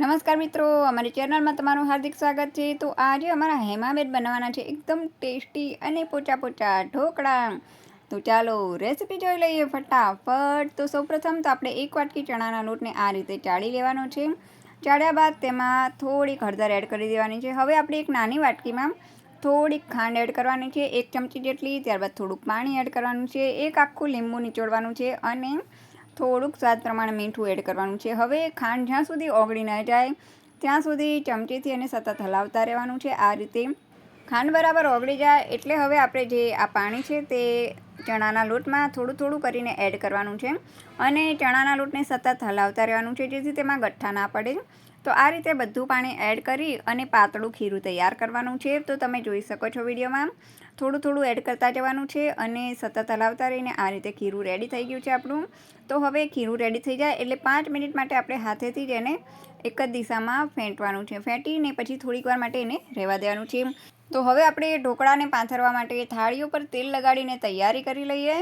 નમસ્કાર મિત્રો, અમારી ચેનલમાં તમારું હાર્દિક સ્વાગત છે. તો આજે અમારા હેમાબેન બનાવવાના છે એકદમ ટેસ્ટી અને પોચા પોચા ઢોકળા. તો ચાલો રેસીપી જોઈ લઈએ ફટાફટ. તો સૌપ્રથમ તો આપણે એક વાટકી ચણાના લોટને આ રીતે ચાળી લેવાનો છે. ચાળ્યા બાદ તેમાં થોડીક હળદર એડ કરી દેવાની છે. હવે આપણે એક નાની વાટકીમાં થોડીક ખાંડ એડ કરવાની છે. એક ચમચી જેટલી, ત્યારબાદ થોડુંક પાણી એડ કરવાનું છે. એક આખું લીંબુ નીચોડવાનું છે અને થોડુંક સ્વાદ પ્રમાણે મીઠું એડ કરવાનું છે. હવે ખાંડ જ્યાં સુધી ઓગળી ન જાય, ત્યાં સુધી ચમચીથી એને સતત હલાવતા રહેવાનું છે. આ રીતે ખાંડ બરાબર ઓગળી જાય એટલે હવે આપણે જે આ પાણી છે તે ચણાના લોટમાં થોડું થોડું કરીને એડ કરવાનું છે. અને ચણાના લોટને સતત હલાવતા રહેવાનું છે, જેથી તેમાં ગઠ્ઠા ના પડે. તો આ રીતે બધું પાણી એડ કરી અને પાતળું ખીરું તૈયાર કરવાનું છે. તો તમે જોઈ શકો છો વિડીયોમાં. થોડું થોડું એડ કરતા જવાનું છે અને સતત હલાવતા રહીને આ રીતે ખીરું રેડી થઈ ગયું છે આપણું. તો હવે ખીરું રેડી થઈ જાય એટલે પાંચ મિનિટ માટે આપણે હાથેથી જ એને એક જ દિશામાં ફેંટવાનું છે. ફેંટીને પછી થોડીક વાર માટે એને રહેવા દેવાનું છે. તો હવે આપણે ઢોકળાને પાથરવા માટે થાળી ઉપર તેલ લગાડીને તૈયારી કરી લઈએ.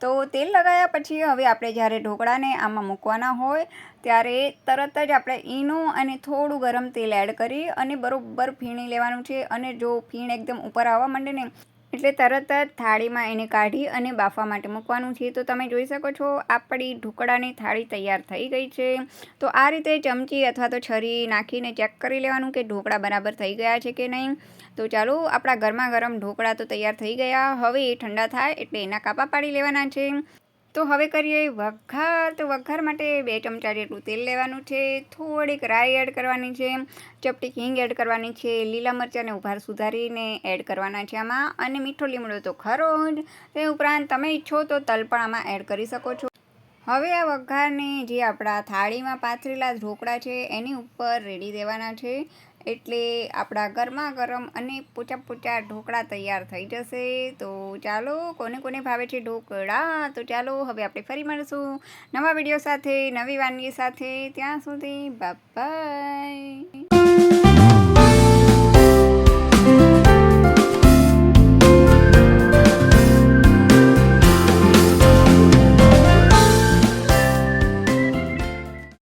તો તેલ લગાવ્યા પછી હવે આપણે જ્યારે ઢોકળાને આમાં મૂકવાના હોય, ત્યારે તરત જ આપણે ઈનું અને થોડું ગરમ તેલ એડ કરી અને બરોબર ફીણી લેવાનું છે અને જો ફીણ એકદમ ઉપર આવવા માંડે ને એટલે તરત જ થાળીમાં એને કાઢી અને બાફવા માટે મૂકવાનું છે. તો તમે જોઈ શકો છો, આપણી ઢોકળાની થાળી તૈયાર થઈ ગઈ છે. તો આ રીતે ચમચી અથવા તો છરી નાખીને ચેક કરી લેવાનું કે ઢોકળા બરાબર થઈ ગયા છે કે નહીં. તો ચાલો, આપણા ગરમા ગરમ ઢોકળા તો તૈયાર થઈ ગયા. હવે એ ઠંડા થાય એટલે એના કાપા પાડી લેવાના છે. તો હવે કરીએ વઘાર. તો વઘાર માટે બે ચમચા જેટલું તેલ લેવાનું છે, થોડીક રાઈ એડ કરવાની છે, ચપટી હિંગ એડ કરવાની છે, લીલા મરચાંને ઉભાર સુધારીને એડ કરવાના છે આમાં, અને મીઠો લીમડો તો ખરો જ. તે ઉપરાંત તમે ઈચ્છો તો તલ પણ આમાં એડ કરી શકો છો. હવે આ વઘારને જે આપણા થાળીમાં પાથરેલા ઢોકળા છે, એની ઉપર રેડી દેવાના છે. એટલે આપણા ગરમા ગરમ અને પોચા પોચા ઢોકળા તૈયાર થઈ જશે. તો ચાલો, કોને કોને ભાવે છે ઢોકળા? તો ચાલો, હવે આપણે ફરી મળીશું નવા વીડિયો સાથે, નવી વાનગી સાથે. ત્યાં સુધી બાય